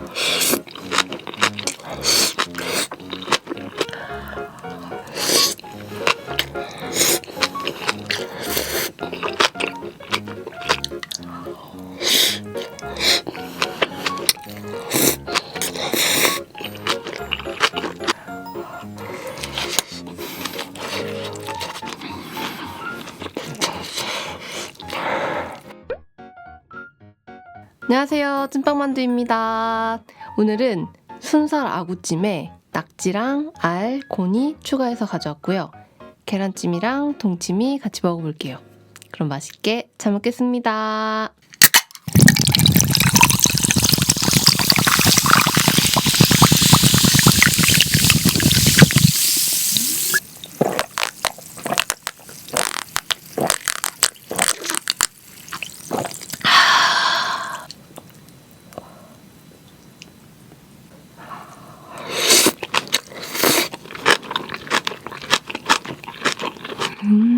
Yeah. 안녕하세요. 찐빵만두입니다. 오늘은 순살 아구찜에 낙지랑 알, 고니 추가해서 가져왔고요. 계란찜이랑 동치미 같이 먹어볼게요. 그럼 맛있게 잘 먹겠습니다. 낙